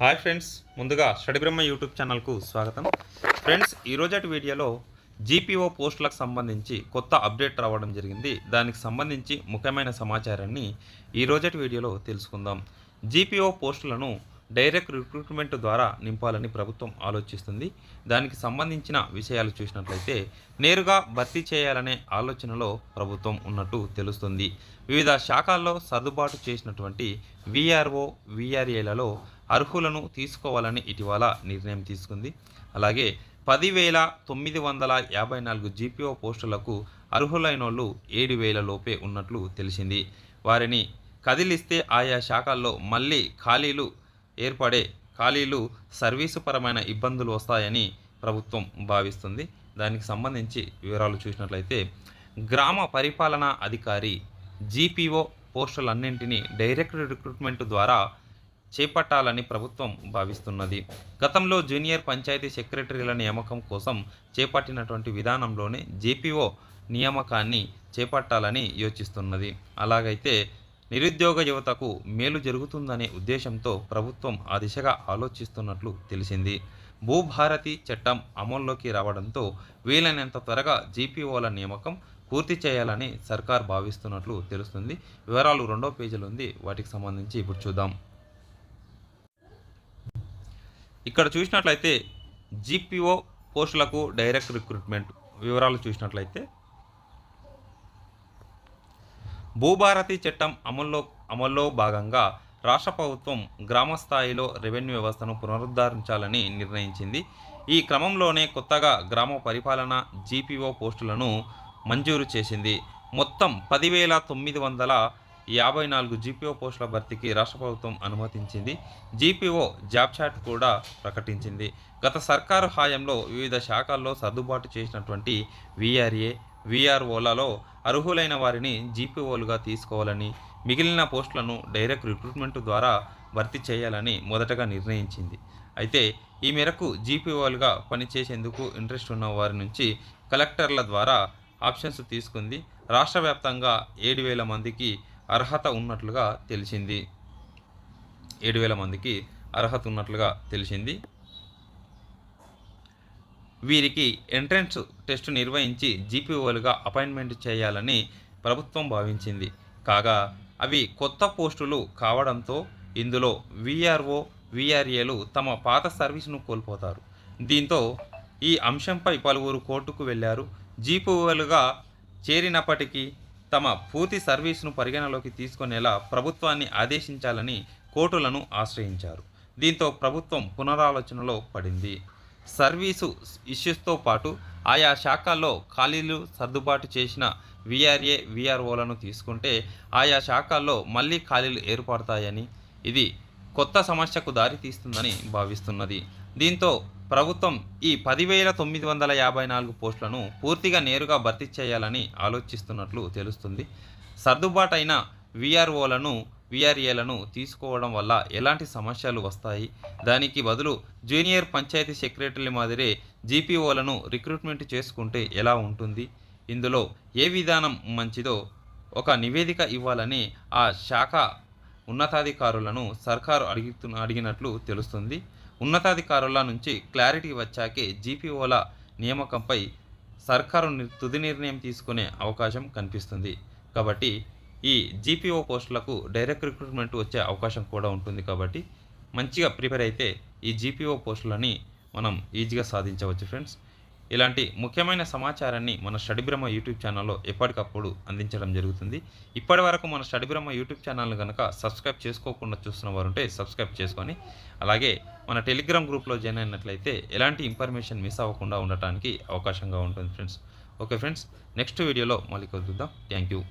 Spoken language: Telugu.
హాయ్ ఫ్రెండ్స్ ముందుగా షడిబ్రహ్మ యూట్యూబ్ ఛానల్కు స్వాగతం. ఫ్రెండ్స్ ఈరోజటి వీడియోలో జీపీఓ పోస్టులకు సంబంధించి కొత్త అప్డేట్ రావడం జరిగింది. దానికి సంబంధించి ముఖ్యమైన సమాచారాన్ని ఈరోజటి వీడియోలో తెలుసుకుందాం. జీపీఓ పోస్టులను డైరెక్ట్ రిక్రూట్మెంట్ ద్వారా నింపాలని ప్రభుత్వం ఆలోచిస్తుంది. దానికి సంబంధించిన విషయాలు చూసినట్లయితే నేరుగా భర్తీ చేయాలనే ఆలోచనలో ప్రభుత్వం ఉన్నట్టు తెలుస్తుంది. వివిధ శాఖల్లో సర్దుబాటు చేసినటువంటి విఆర్ఓ విఆర్ఏలలో అర్హులను తీసుకోవాలని ఇటీవల నిర్ణయం తీసుకుంది. అలాగే పదివేల తొమ్మిది వందల యాభై నాలుగు జీపీఓ పోస్టులకు అర్హులైన వాళ్ళు ఏడు వేల లోపే ఉన్నట్లు తెలిసింది. వారిని కదిలిస్తే ఆయా శాఖల్లో మళ్ళీ ఖాళీలు ఏర్పడే ఖాళీలు సర్వీసు పరమైన ఇబ్బందులు వస్తాయని ప్రభుత్వం భావిస్తుంది. దానికి సంబంధించి వివరాలు చూసినట్లయితే గ్రామ పరిపాలనా అధికారి జీపీఓ పోస్టులన్నింటినీ డైరెక్ట్ రిక్రూట్మెంట్ ద్వారా చేపట్టాలని ప్రభుత్వం భావిస్తున్నది. గతంలో జూనియర్ పంచాయతీ సెక్రటరీల నియామకం కోసం చేపట్టినటువంటి విధానంలోనే జేపీఓ నియామకాన్ని చేపట్టాలని యోచిస్తున్నది. అలాగైతే నిరుద్యోగ యువతకు మేలు జరుగుతుందనే ఉద్దేశంతో ప్రభుత్వం ఆ దిశగా ఆలోచిస్తున్నట్లు తెలిసింది. భూభారతి చట్టం అమల్లోకి రావడంతో వీలైనంత త్వరగా జీపీఓల నియామకం పూర్తి చేయాలని సర్కార్ భావిస్తున్నట్లు తెలుస్తుంది. వివరాలు రెండో పేజీలు ఉంది. వాటికి సంబంధించి ఇప్పుడు చూద్దాం. ఇక్కడ చూసినట్లయితే జీపీఓ పోస్టులకు డైరెక్ట్ రిక్రూట్మెంట్ వివరాలు చూసినట్లయితే భూభారతి చట్టం అమల్లో అమల్లో భాగంగా రాష్ట్ర ప్రభుత్వం గ్రామ స్థాయిలో రెవెన్యూ వ్యవస్థను పునరుద్ధరించాలని నిర్ణయించింది. ఈ క్రమంలోనే కొత్తగా గ్రామ పరిపాలన జీపీఓ పోస్టులను మంజూరు చేసింది. మొత్తం పదివేల తొమ్మిది వందల యాభై నాలుగు జీపీఓ పోస్టుల భర్తీకి రాష్ట్ర ప్రభుత్వం అనుమతించింది. జీపీఓ జాబ్ చాట్ కూడా ప్రకటించింది. గత సర్కారు హాయంలో వివిధ శాఖల్లో సర్దుబాటు చేసినటువంటి విఆర్ఏ విఆర్ఓలలో అర్హులైన వారిని జీపీఓలుగా తీసుకోవాలని మిగిలిన పోస్టులను డైరెక్ట్ రిక్రూట్మెంట్ ద్వారా భర్తీ చేయాలని మొదటగా నిర్ణయించింది. అయితే ఈ మేరకు జీపీఓలుగా పనిచేసేందుకు ఇంట్రెస్ట్ ఉన్న వారి నుంచి కలెక్టర్ల ద్వారా ఆప్షన్స్ తీసుకుంది. రాష్ట్ర వ్యాప్తంగా ఏడు వేల మందికి అర్హత ఉన్నట్లుగా తెలిసింది. ఏడు వేల మందికి అర్హత ఉన్నట్లుగా తెలిసింది. వీరికి ఎంట్రన్స్ టెస్ట్ నిర్వహించి జీపీఓలుగా అపాయింట్మెంట్ చేయాలని ప్రభుత్వం భావించింది. కాగా అవి కొత్త పోస్టులు కావడంతో ఇందులో విఆర్ఓ విఆర్ఏలు తమ పాత సర్వీసును కోల్పోతారు. దీంతో ఈ అంశంపై పలువురు కోర్టుకు వెళ్ళారు. జీపీఓలుగా చేరినప్పటికీ తమ పూర్తి సర్వీసును పరిగణలోకి తీసుకునేలా ప్రభుత్వాన్ని ఆదేశించాలని కోర్టులను ఆశ్రయించారు. దీంతో ప్రభుత్వం పునరాలోచనలో పడింది. సర్వీసు ఇష్యూస్తో పాటు ఆయా శాఖల్లో ఖాళీలు సర్దుబాటు చేసిన విఆర్ఏ విఆర్ఓలను తీసుకుంటే ఆయా శాఖల్లో మళ్ళీ ఖాళీలు ఏర్పడతాయని ఇది కొత్త సమస్యకు దారితీస్తుందని భావిస్తున్నది. దీంతో ప్రభుత్వం ఈ పదివేల తొమ్మిది వందల యాభై నాలుగు పోస్టులను పూర్తిగా నేరుగా భర్తీ చేయాలని ఆలోచిస్తున్నట్లు తెలుస్తుంది. సర్దుబాటైన విఆర్ఓలను విఆర్ఏలను తీసుకోవడం వల్ల ఎలాంటి సమస్యలు వస్తాయి? దానికి బదులు జూనియర్ పంచాయతీ సెక్రటరీల మాదిరే జీపీఓలను రిక్రూట్మెంట్ చేసుకుంటే ఎలా ఉంటుంది? ఇందులో ఏ విధానం మంచిదో ఒక నివేదిక ఇవ్వాలని ఆ శాఖ ఉన్నతాధికారులను సర్కారు అడుగుతు అడిగినట్లు తెలుస్తుంది. ఉన్నతాధికారుల నుంచి క్లారిటీ వచ్చాకే జీపీఓల నియామకంపై సర్కారు తుది నిర్ణయం తీసుకునే అవకాశం కనిపిస్తుంది. కాబట్టి ఈ జీపీఓ పోస్టులకు డైరెక్ట్ రిక్రూట్మెంట్ వచ్చే అవకాశం కూడా ఉంటుంది కాబట్టి మంచిగా ప్రిపేర్ అయితే ఈ జీపీఓ పోస్టులని మనం ఈజీగా సాధించవచ్చు ఫ్రెండ్స్. ఇలాంటి ముఖ్యమైన సమాచారాన్ని మన స్టడీ యూట్యూబ్ ఛానల్లో ఎప్పటికప్పుడు అందించడం జరుగుతుంది. ఇప్పటి వరకు మన స్టడిబ్రహ్మ యూట్యూబ్ ఛానల్ కనుక సబ్స్క్రైబ్ చేసుకోకుండా చూస్తున్న వారు ఉంటే సబ్స్క్రైబ్ చేసుకొని అలాగే మన టెలిగ్రామ్ గ్రూప్లో జాయిన్ అయినట్లయితే ఎలాంటి ఇన్ఫర్మేషన్ మిస్ అవ్వకుండా ఉండటానికి అవకాశంగా ఉంటుంది ఫ్రెండ్స్. ఓకే ఫ్రెండ్స్ నెక్స్ట్ వీడియోలో మళ్ళీ కలుద్దాం. Thank you.